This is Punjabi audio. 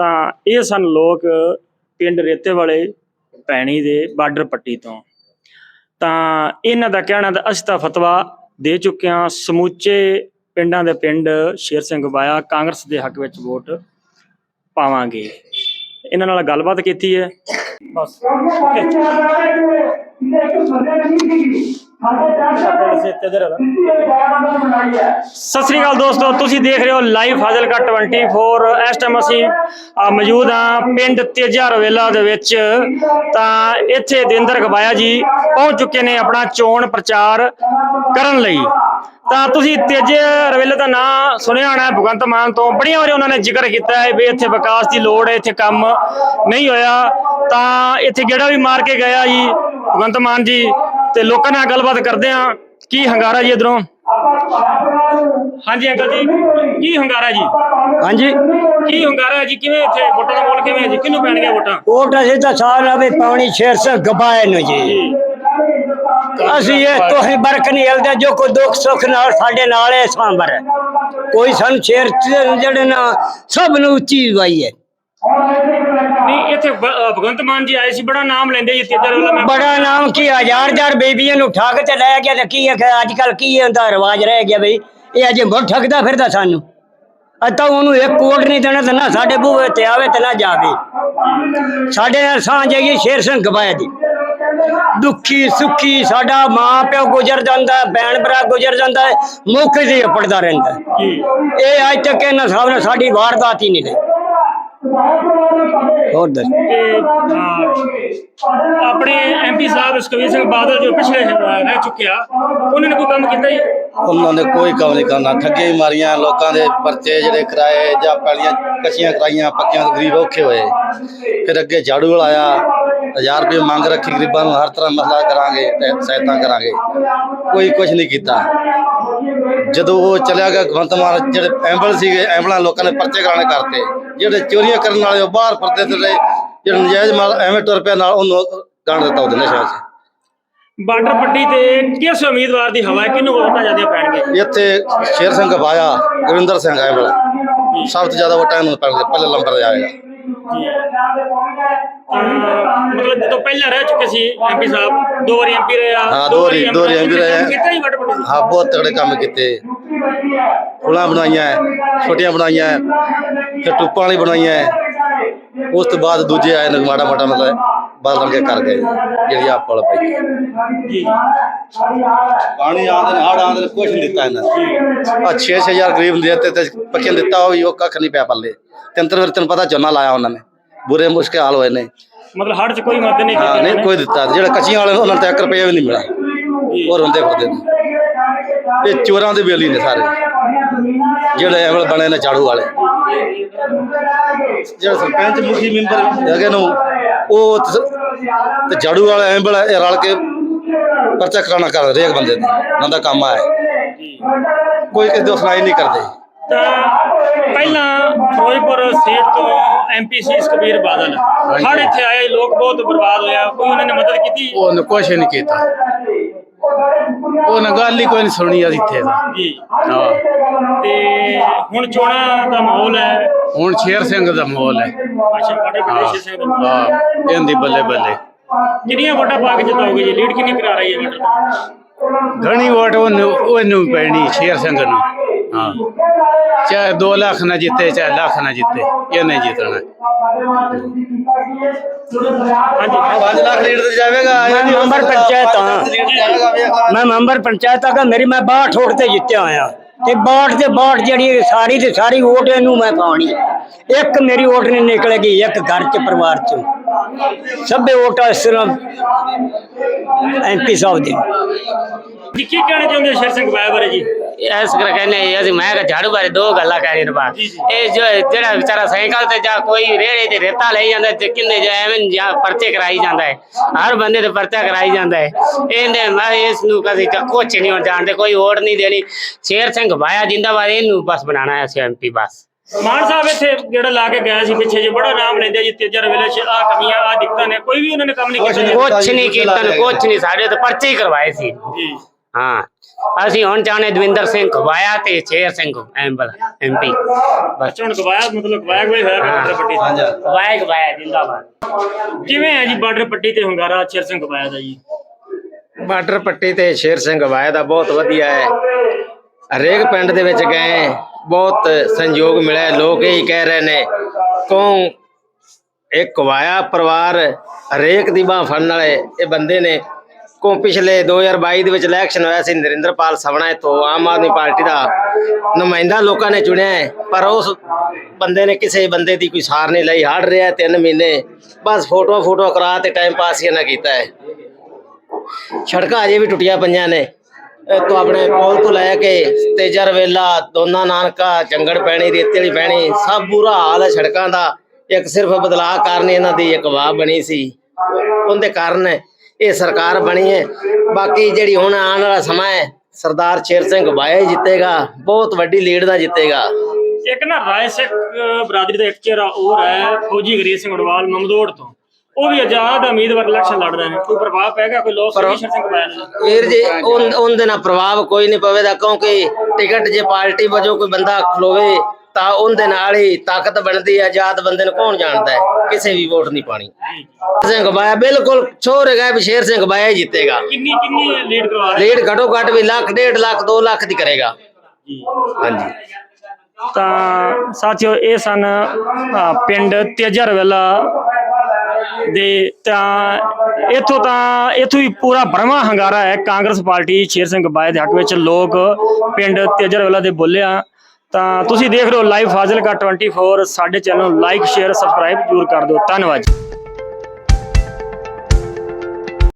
ਤਾਂ ਇਹ ਸਨ ਲੋਕ ਪਿੰਡ ਰੇਤੇ ਵਾਲੇ ਪੈਣੀ ਦੇ ਬਾਰਡਰ ਪੱਟੀ ਤੋਂ। ਤਾਂ ਇਹਨਾਂ ਦਾ ਕਹਿਣਾ ਤਾਂ ਅਸੀਂ ਤਾਂ ਫਤਵਾ ਦੇ ਚੁੱਕੇ ਹਾਂ। ਸਮੁੱਚੇ ਪਿੰਡਾਂ ਦੇ ਪਿੰਡ ਸ਼ੇਰ ਸਿੰਘ ਬਾਇਆ ਕਾਂਗਰਸ ਦੇ ਹੱਕ ਵਿੱਚ ਵੋਟ ਪਾਵਾਂਗੇ। ਇਹਨਾਂ ਨਾਲ ਗੱਲਬਾਤ ਕੀਤੀ ਹੈ। ਬਸ। ਓਕੇ ਸਤਿ ਸ੍ਰੀ ਅਕਾਲ ਦੋਸਤੋ ਤੁਸੀਂ ਦੇਖ ਰਹੇ ਹੋ ਲਾਈਵ ਫਾਜ਼ਿਲਕਾ 24 ਇਸ ਟਾਈਮ ਅਸੀਂ ਮੌਜੂਦ ਹਾਂ ਪਿੰਡ ਤੇਜਾ ਰਵੇਲਾ ਦੇ ਵਿੱਚ। ਤਾਂ ਇੱਥੇ ਦਿੰਦਰ ਗਵਾਇਆ ਜੀ ਪਹੁੰਚ ਚੁੱਕੇ ਨੇ ਆਪਣਾ ਚੋਣ ਪ੍ਰਚਾਰ ਕਰਨ ਲਈ। ਤਾਂ ਤੁਸੀਂ ਤੇਜੇ ਰਵੇਲੇ ਦਾ ਨਾਂ ਸੁਣਿਆ ਹੋਣਾ ਭਗਵੰਤ ਮਾਨ ਤੋਂ। ਬੜੀਆਂ ਵਾਰੀ ਉਹਨਾਂ ਨੇ ਜ਼ਿਕਰ ਕੀਤਾ ਹੈ ਵੀ ਇੱਥੇ ਵਿਕਾਸ ਦੀ ਲੋੜ ਹੈ ਇੱਥੇ ਕੰਮ ਨਹੀਂ ਹੋਇਆ। ਤਾਂ ਇੱਥੇ ਗੇੜਾ ਵੀ ਮਾਰ ਕੇ ਗਿਆ ਜੀ ਭਗਵੰਤ ਮਾਨ ਜੀ ਤੇ ਲੋਕਾਂ ਨਾਲ ਗੱਲਬਾਤ ਕਰਦੇ ਹਾਂ। ਕੀ ਹੰਗਾਰਾ ਜੀ ਇਧਰੋਂ? ਹਾਂਜੀ ਅੰਕਲ ਜੀ ਕੀ ਹੰਗਾਰਾ ਜੀ? ਹਾਂਜੀ। ਕੀ ਹੰਗਾਰਾ ਜੀ? ਕਿਵੇਂ ਇੱਥੇ ਵੋਟਾਂ ਦਾ ਮੋਲ ਕਿਵੇਂ ਹੈ ਜੀ? ਕਿਹਨੂੰ ਪੈਣਗੀਆਂ ਵੋਟਾਂ? ਵੋਟ ਅਸੀਂ ਤਾਂ ਸਾਲ ਆਵੇ ਪਾਉਣੀ ਸ਼ੇਰ ਸੇ ਗਵਾਏ ਨੂੰ ਜੀ। ਅਸੀਂ ਇਹ ਤੋਹੀ ਬਰਕ ਨਹੀਂ ਹਲਦਾ ਜੋ ਕੋਈ ਦੁੱਖ ਸੁੱਖ ਨਾਲ ਸਾਡੇ ਨਾਲ ਹੈ ਸਾਂਬਰ ਕੋਈ ਸਾਨੂੰ ਸ਼ੇਰ ਜਿਹੜੇ ਨਾ ਸਭ ਨੂੰ ਉੱਚੀ ਵਾਈ ਹੈ। ਨਹੀਂ ਇੱਥੇ ਭਗਵੰਤ ਮਾਨ ਜੀ ਆਏ ਸੀ ਬੜਾ ਨਾਮ ਲੈਂਦੇ ਜੀ ਤੇਜਾ ਵਾਲਾ ਬੜਾ ਨਾਮ ਕੀ ਹਜ਼ਾਰ ਹਜ਼ਾਰ ਬੇਬੀਆਂ ਨੂੰ ਠੱਗ ਤੇ ਲੈ ਗਿਆ ਤੇ ਕੀ ਹੈ ਕਿ ਅੱਜ ਕੱਲ ਕੀ ਹੁੰਦਾ ਰਿਵਾਜ ਰਹਿ ਗਿਆ ਬਈ। ਇਹ ਅਜੇ ਬਹੁਤ ਠੱਗਦਾ ਫਿਰਦਾ ਸਾਨੂੰ। ਅਤਾ ਉਹਨੂੰ ਇੱਕ ਕੋਟ ਨਹੀਂ ਦੇਣਾ ਤੇ ਨਾ ਸਾਡੇ ਬੂਹੇ ਤੇ ਆਵੇ ਤੇ ਨਾ ਜਾਵੇ। ਸਾਡੇ ਨਾਲ ਸਾਂ ਜਾਈਏ ਸ਼ੇਰ ਸਿੰਘ ਗਵਾਏ ਦੀ। ਦੁੱਖੀ ਸੁੱਖੀ ਸਾਡਾ ਮਾਂ ਪਿਓ ਗੁਜ਼ਰ ਜਾਂਦਾ ਭੈਣ ਭਰਾ ਗੁਜ਼ਰ ਜਾਂਦਾ ਹੈ ਮੌਕੇ ਤੇ ਪੜਦਾ ਰਹਿੰਦਾ ਹੈ। ਜੀ। ਇਹ ਅੱਜ ਤੱਕ ਇਹਨਾਂ ਸਾਹਿਬ ਨੇ ਸਾਡੀ ਵਾਰਦਾਤ ਹੀ ਨਹੀਂ ਲਈ। ਹੋਰ ਦੱਸ। ਆਪਣੇ ਐਮਪੀ ਸਾਹਿਬ ਸੁਖਵੀਰ ਸਿੰਘ ਬਾਦਲ ਜੋ ਪਿਛਲੇ ਰਹਿ ਚੁੱਕਿਆ ਉਹਨਾਂ ਨੇ ਕੋਈ ਕੰਮ ਕੀਤਾ ਜੀ? ਉਹਨਾਂ ਨੇ ਕੋਈ ਕੰਮ ਨਹੀਂ ਕਰਨਾ। ਠੱਗੇ ਹੀ ਮਾਰੀਆਂ ਲੋਕਾਂ ਦੇ ਪਰਚੇ ਜਿਹੜੇ ਕਰਾਏ ਜਾਂ ਪੈਲੀਆਂ ਕੱਚੀਆਂ ਕਰਾਈਆਂ ਪੱਕੀਆਂ ਤੋਂ ਗਰੀਬ ਔਖੇ ਹੋਏ। ਫਿਰ ਅੱਗੇ ਝਾੜੂ ਵਾਲਾ ਆਇਆ 1000 ਰੁਪਏ ਮੰਗ ਰੱਖੀ ਗਰੀਬਾਂ ਨੂੰ ਹਰ ਤਰ੍ਹਾਂ ਮਸਲਾ ਕਰਾਂਗੇ ਤੇ ਸਹਾਇਤਾ ਕਰਾਂਗੇ। ਕੋਈ ਕੁਝ ਨਹੀਂ ਕੀਤਾ। ਜਦੋਂ ਉਹ ਚਲਿਆ ਗਿਆ ਭਗਵੰਤ ਮਾਨ ਜਿਹੜੇ ਐਂਬਲ ਸੀਗੇ ਐਂਬਲਾਂ ਲੋਕਾਂ ਨੇ ਪਰਚੇ ਕਰਾਣੇ ਕਰਤੇ। ਜਿਹੜੇ ਚੋਰੀਆਂ ਕਰਨ ਵਾਲੇ ਉਹ ਬਾਹਰ ਫਿਰਦੇ ਤੇ ਰਹੇ ਜਿਹੜਾ ਨਜਾਇਜ਼ ਮਾਲ ਐਵੇਂ ਟੁਰ ਪਿਆ ਨਾਲ ਉਹਨੂੰ ਗੰਢ ਦਿੱਤਾ ਉਹਦੇ ਨਸ਼ਾ 'ਚ ਬਾਰਡਰ ਪੱਟੀ ਤੇ ਕਿਸ ਉਮੀਦਵਾਰ ਦੀ ਹਵਾ ਹੈ? ਕਿਹਨੂੰ ਵੋਟਾਂ ਜ਼ਿਆਦਾ ਪੈਣਗੇ ਇੱਥੇ ਸ਼ੇਰ ਸਿੰਘ ਬਾਇਆ ਗੁਰਿੰਦਰ ਸਿੰਘ ਵਾਲਾ ਸਭ ਤੋਂ ਜ਼ਿਆਦਾ ਵੋਟਾਂ ਨੂੰ ਪੈਣਗੇ ਪਹਿਲੇ ਨੰਬਰ ਤੇ ਆਏਗਾ ਤਾਂ ਮਤਲਬ ਜਦੋਂ ਪਹਿਲਾਂ ਰਹਿ ਚੁੱਕੇ ਸੀ ਐਮਪੀ ਸਾਹਿਬ ਦੋ ਵਾਰੀ ਐਮਪੀ ਰਹੇ ਆ ਹਾਂ, ਦੋ ਵਾਰੀ- ਦੋ ਵਾਰੀ MP ਰਹੇ ਆ। ਕੀਤਾ ਹੀ ਬਾਰਡਰ ਪੱਟੀ ਤੇ? ਹਾਂ ਬਹੁਤ ਤਗੜੇ ਕੰਮ ਕੀਤੇ ਪੁਲਾਂ ਬਣਾਈਆਂ ਹੈ, ਛੋਟੀਆਂ ਬਣਾਈਆਂ ਹੈ, ਤੇ ਟੁੱਪਾਂ ਵਾਲੀ ਬਣਾਈਆਂ ਹੈ। ਉਸ ਤੋਂ ਬਾਅਦ ਦੂਜੇ ਆਏ ਨੇ ਮਾੜਾ ਮਾੜਾ ਮਤਲਬ ਬਦਲ ਕੇ ਕਰ ਗਏ ਜਿਹੜੀ ਆਪ ਪਲ ਪਈ ਜੀ ਪਾਣੀ ਆਉਂਦੇ ਨੇ ਹੜ ਆਉਂਦੇ ਨੇ ਕੁਛ ਨਹੀਂ ਦਿੱਤਾ ਇਹਨਾਂ ਆ 6-6000 ਗਰੀਬ ਨੂੰ ਦਿੱਤੇ ਤੇ ਪੱਕੇ ਦਿੱਤਾ ਉਹ ਵੀ ਉਹ ਕੱਖ ਨਹੀਂ ਪਿਆ ਪੱਲੇ ਤਿੰਨ ਫਿਰ ਤੈਨੂੰ ਪਤਾ ਝੋਨਾ ਲਾਇਆ ਉਹਨਾਂ ਨੇ। ਬੁਰੇ ਮੁਸ਼ਕਿਲ ਹਾਲ ਹੋਏ ਨੇ। ਮਤਲਬ ਹੜ ਚ ਕੋਈ ਮਦਦ ਨਹੀਂ ਹਾਂ ਕੀਤੀ ਨਹੀਂ ਕੋਈ ਦਿੱਤਾ। ਜਿਹੜੇ ਕੱਚੀਆਂ ਵਾਲੇ ਉਹਨਾਂ ਨੂੰ ਤਾਂ 1 ਰੁਪਇਆ ਵੀ ਨਹੀਂ ਮਿਲਿਆ। ਹੋਰ ਹੁੰਦੇ ਫਿਰਦੇ ਨੇ। ਇਹ ਚੋਰਾਂ ਦੇ ਬੇਲੀ ਨੇ ਸਾਰੇ। ਜਿਹੜੇ ਐਵਲ ਬਣੇ ਨੇ ਝਾੜੂ ਵਾਲੇ। ਜਿਹੜਾ ਸਰਪੰਚ ਮੁਖੀ ਮੈਂਬਰ ਹੈਗੇ ਨੂੰ ਉਹ ਤ- ਝਾੜੂ ਵਾਲੇ ਐਂਬਲ ਇਹ ਰਲ ਕੇ ਪਰਚਾ ਕਰਾਉਣਾ ਕਰ ਹਰੇਕ ਬੰਦੇ ਦਾ ਉਹਨਾਂ ਦਾ ਕੰਮ ਆ ਹੈ ਕੋਈ ਕਿਸੇ ਦੀ ਸੁਣਾਈ ਨਹੀਂ ਕਰਦੇ। ਤਾਂ ਪਹਿਲਾਂ ਫਿਰੋਜ਼ਪੁਰ ਸੀਟ ਤੋਂ ਐਮਪੀ ਸੀ ਸੁਖਬੀਰ ਬਾਦਲ। ਹੜ ਇੱਥੇ ਆਏ ਲੋਕ ਬਹੁਤ ਬਰਬਾਦ ਹੋਇਆ। ਕੋਈ ਉਹਨਾਂ ਨੇ ਮਦਦ ਕੀਤੀ? ਉਹਨੇ ਕੁਛ ਨਹੀਂ ਕੀਤਾ। ਉਹਨੇ ਗੱਲ ਹੀ ਕੋਈ ਨਹੀਂ ਸੁਣੀ ਅੱਜ ਇੱਥੇ ਦਾ ਜੀ। ਹਾਂ। ਤੇ ਹੁਣ ਚੋਣਾਂ ਦਾ ਮਾਹੌਲ ਹੈ? ਹੁਣ ਸ਼ੇਰ ਸਿੰਘ ਦਾ ਮਾਹੌਲ ਹੈ। ਅੱਛਾ ਬਾਰਡਰ ਪੱਟੀ ਹਾਂ। ਸ਼ੇਰ ਸਿੰਘ ਦਾ। ਮਾਹੌਲ। ਹਾਂ। ਇਹਦੀ ਬੱਲੇ ਬੱਲੇ। ਕਿੰਨੀਆਂ ਵੋਟਾਂ ਪਾ ਕੇ ਜਿਤਾਓਗੇ ਜੀ? ਲੀਡ ਕਿੰਨੀ ਕਰਾ ਰਹੀ ਹੈ ਬਾਰਡਰ ਘਣੀ ਵੋਟ ਉਹਨੂੰ ਉਹਨੂੰ ਪੈਣੀ ਸ਼ੇਰ ਸਿੰਘ ਨੂੰ। ਹਾਂ। ਚਾਹੇ 2 ਲੱਖ ਨਾ ਜਿੱਤੇ ਚਾਹੇ ਲੱਖ ਨਾ ਜਿੱਤੇ ਇਹ ਨਹੀਂ ਜਿੱਤਣਾ। ਹਾਂਜੀ 5 ਲੱਖ ਲੀਟਰ ਤੇ ਜਾਵੇਗਾ ਮੈਂ ਮੈਂਬਰ ਪੰਚਾਇਤ ਹਾਂ। ਮੈਂ ਮੈਂਬਰ ਪੰਚਾਇਤ ਆ ਮੈਂ ਮੇਰੀ ਮੈਂ 62 ਵੋਟ ਤੇ ਜਿੱਤਿਆ ਹੋਇਆ। ਤੇ 62 ਤੇ 62 ਜਿਹੜੀ ਸਾਰੀ ਤੇ ਸਾਰੀ ਵੋਟ ਇਹਨੂੰ ਮੈਂ ਪਾਉਣੀ। ਇੱਕ ਮੇਰੀ ਵੋਟ ਨਹੀਂ ਨਿਕਲੇਗੀ ਇੱਕ ਘਰ ਚ ਪਰਿਵਾਰ ਚ। ਸਭੇ ਵੋਟਾਂ ਸਿਰਫ ਐਮਪੀ ਸਾਹਿਬ ਦੀ। ਜੀ ਕੀ ਕਹਿਣਾ ਚਾਹੁੰਦੇ ਸ਼ੇਰ ਸਿੰਘ ਬਾਇਆ ਬਾਰੇ ਜੀ? ਇਸ ਕਰ ਕਹਿੰਦੇ ਅਸੀਂ ਮੈਂ ਕਿ ਝਾੜੂ ਬਾਰੇ ਦੋ ਗੱਲਾਂ ਕਹਿ ਰਹੇ ਬਾ। ਇਹ ਜੋ ਜਿਹੜਾ ਵਿਚਾਰਾ ਸਾਈਕਲ ਤੇ ਜਾਂ ਕੋਈ ਰੇੜੇ ਤੇ ਰੇਤਾ ਲਈ ਜਾਂਦਾ ਤੇ ਕਿੰਨੇ ਜਾਂ ਐਵੇਂ ਜਾਂ ਪਰਚੇ ਕਰਾਈ ਜਾਂਦਾ ਹੈ। ਹਰ ਬੰਦੇ ਤੇ ਪਰਚਾ ਕਰਾਈ ਜਾਂਦਾ ਹੈ। ਇਹਨੇ ਮੈਂ ਇਸ ਨੂੰ ਕਦੀ ਤਾਂ ਕੁਛ ਨਹੀਂ ਹੋਣ ਜਾਣਦੇ ਕੋਈ ਵੋਟ ਨਹੀਂ ਦੇਣੀ। ਸ਼ੇਰ ਸਿੰਘ ਭਾਇਆ ਜਿੰਦਾਬਾਦ ਇਹਨੂੰ ਬਸ ਬਣਾਣਾ ਹੈ ਅਸੀਂ ਐਮਪੀ ਬਸ। ਮਾਨ ਸਾਹਿਬ ਇੱਥੇ ਜਿਹੜਾ ਲਾ ਕੇ ਗਿਆ ਸੀ ਪਿੱਛੇ ਜੇ ਬੜਾ ਨਾਮ ਲੈਂਦੇ ਜੀ ਤੇਜਾ ਰਵੇਲੇ ਚ ਆ ਕਮੀਆਂ ਆ ਦਿੱਕਤਾਂ ਨੇ ਕੋਈ ਵੀ ਉਹਨਾਂ ਨੇ ਕੰਮ ਨਹੀਂ ਕੀਤਾ। ਕੁਛ ਨਹੀਂ ਕੀਤਾ ਕੁਛ ਨਹੀਂ ਸਾਡੇ ਤੇ ਪਰਚੇ ਹੀ ਕਰਵਾਏ ਸੀ। ਜੀ। ਹਾਂ। ਅਸੀਂ ਹੁਣ ਚਾਹਨੇ ਦਵਿੰਦਰ ਸਿੰਘ ਖਵਾਇਆ ਤੇ ਸ਼ੇਰ ਸਿੰਘ ਐਮਪਲ ਐਮਪੀ ਬਸ। ਹੁਣ ਗਵਾਇਆ ਮਤਲਬ ਗਵਾਇਆ ਕੋਈ ਹੋਇਆ ਬਾਰਡਰ ਪੱਟੀ? ਤੇ ਹਾਂਜੀ। ਖਵਾਇਆ ਖਵਾਇਆ ਜਿੰਦਾਬਾਦ। ਕਿਵੇਂ ਹੈ ਜੀ ਬਾਰਡਰ ਪੱਟੀ ਤੇ ਹੁੰਗਾਰਾ ਸ਼ੇਰ ਸਿੰਘ ਗਵਾਇਆ ਦਾ ਜੀ? ਬਾਰਡਰ ਪੱਟੀ ਤੇ ਸ਼ੇਰ ਸਿੰਘ ਵਾਇਆ ਦਾ ਬਹੁਤ ਵਧੀਆ ਹੈ। ਹਰੇਕ ਪਿੰਡ ਦੇ ਵਿੱਚ ਗਏ ਬਹੁਤ ਸੰਯੋਗ ਮਿਲਿਆ ਲੋਕ ਇਹ ਕਹਿ ਰਹੇ ਨੇ ਕੌਣ ਇੱਕ ਵਾਇਆ ਪਰਿਵਾਰ ਹਰੇਕ ਦੀ ਬਾਹ ਫੜਨ ਵਾਲੇ? ਇਹ ਬੰਦੇ ਨੇ ਕੋ ਪਿਛਲੇ 2022 ਦੇ ਵਿੱਚ ਇਲੈਕਸ਼ਨ ਹੋਇਆ ਸੀ, ਨਰਿੰਦਰਪਾਲ ਸਵਣਾ ਤੋਂ ਆਮ ਆਦਮੀ ਪਾਰਟੀ ਦਾ ਨੁਮਾਇੰਦਾ ਲੋਕਾਂ ਨੇ ਚੁਣਿਆ ਹੈ, ਪਰ ਉਸ ਬੰਦੇ ਨੇ ਕਿਸੇ ਬੰਦੇ ਦੀ ਕੋਈ ਸਾਰ ਨਹੀਂ ਲਈ ਹੜ ਰਿਹਾ ਤਿੰਨ ਮਹੀਨੇ, ਬਸ ਫੋਟੋ ਫੋਟੋ ਕਰਾ ਤੇ ਟਾਈਮ ਪਾਸ ਹੀ ਇਹਨਾਂ ਕੀਤਾ ਹੈ। ਸੜਕਾਂ ਅਜੇ ਵੀ ਟੁੱਟੀਆਂ ਪਈਆਂ ਨੇ। ਤੋਂ ਆਪਣੇ ਪੁਲ ਤੋਂ ਲੈ ਕੇ ਤੇਜਰ ਵੇਲਾ, ਦੋਨਾ ਨਾਨਕਾ, ਜੰਗੜ ਪੈਣੀ, ਰੇਤੇ ਵਾਲੀ ਪੈਣੀ, ਸਭ ਬੁਰਾ ਹਾਲ ਹੈ ਸੜਕਾਂ ਦਾ। ਇੱਕ ਸਿਰਫ ਬਦਲਾਅ ਕਾਰਨ ਇਹਨਾਂ ਦੀ ਇੱਕ ਵਾਹ ਬਣੀ ਸੀ। ਉਹਦੇ ਕਾਰਨ ਇਹ ਸਰਕਾਰ ਬਣੀ ਹੈ। ਬਾਕੀ ਜਿਹੜੀ ਹੁਣ ਆਉਣ ਵਾਲਾ ਸਮਾਂ ਹੈ ਸਰਦਾਰ ਸ਼ੇਰ ਸਿੰਘ ਬਾਇਆ ਜਿੱਤੇਗਾ ਬਹੁਤ ਵੱਡੀ ਲੀਡ ਦਾ ਜਿੱਤੇਗਾ। ਇੱਕ ਨਾ ਰਾਏ ਸਿੱਖ ਬਰਾਦਰੀ ਦਾ ਇੱਕ ਚਿਹਰਾ ਹੋਰ ਹੈ ਫੌਜੀ ਗਰੀਬ ਸਿੰਘ ਅਡਵਾਲ ਮਮਦੋੜ ਤੋਂ। ਉਹ ਵੀ ਆਜ਼ਾਦ ਉਮੀਦਵਾਰ ਇਲੈਕਸ਼ਨ ਲੜਦਾ ਨੇ। ਕੋਈ ਪ੍ਰਭਾਵ ਪੈਗਾ ਕੋਈ ਲੋਕ ਸ਼ੇਰ ਸਿੰਘ ਦਾ ਵੀਰ ਜੀ ਉਹਦੇ ਨਾਲ ਪ੍ਰਭਾਵ ਕੋਈ ਨਹੀਂ ਪਵੇਗਾ ਕਿਉਂਕਿ ਟਿਕਟ ਜੇ ਪਾਰਟੀ ਵਜੋਂ ਕੋਈ ਬੰਦਾ ਖਲੋਵੇ ਤਾਂ ਉਹਦੇ ਨਾਲ ਹੀ ਤਾਕਤ ਬਣਦੀ ਹੈ ਆਜ਼ਾਦ ਬੰਦੇ ਨੂੰ ਕੌਣ ਜਾਣਦਾ ਹੈ? ਕਿਸੇ ਵੀ ਵੋਟ ਨਹੀਂ ਪਾਣੀ। ਸਿੰਘ ਬਾਇਆ ਬਿਲਕੁਲ ਛੋਰ ਹੈਗਾ ਵੀ ਸ਼ੇਰ ਸਿੰਘ ਬਾਇਆ ਹੀ ਜਿੱਤੇਗਾ। ਕਿੰਨੀ ਕਿੰਨੀ ਲੀਡ ਕਰਵਾ ਲੀਡ ਘਟੋ ਘੱਟ ਵੀ ਲੱਖ ਡੇਢ ਲੱਖ 2 ਲੱਖ ਦੀ ਕਰੇਗਾ। ਹਾਂਜੀ। ਤਾਂ ਸਾਥੀਓ ਇਹ ਸਨ ਪਿੰਡ ਤੇਜਾ ਰਵੇਲਾ ਦੇ ਤਾਂ ਇਥੋਂ ਤਾਂ ਇਥੋਂ ਹੀ ਪੂਰਾ ਭਰਵਾਂ ਹੰਗਾਰਾ ਹੈ। ਕਾਂਗਰਸ ਪਾਰਟੀ ਸ਼ੇਰ ਸਿੰਘ ਬਾਏ ਦੇ ਹੱਕ ਵਿੱਚ ਲੋਕ ਪਿੰਡ ਤੇਜਾ ਰਵੇਲਾ ਦੇ ਬੋਲਿਆ। ਤਾਂ ਤੁਸੀਂ ਦੇਖ ਰਹੇ ਹੋ ਲਾਈਵ ਫਾਜ਼ਿਲਕਾ 24 ਸਾਡੇ ਚੈਨਲ ਨੂੰ ਲਾਈਕ ਸ਼ੇਅਰ ਸਬਸਕ੍ਰਾਈਬ ਜ਼ਰੂਰ ਕਰ ਦਿਓ। ਧੰਨਵਾਦ ਜੀ।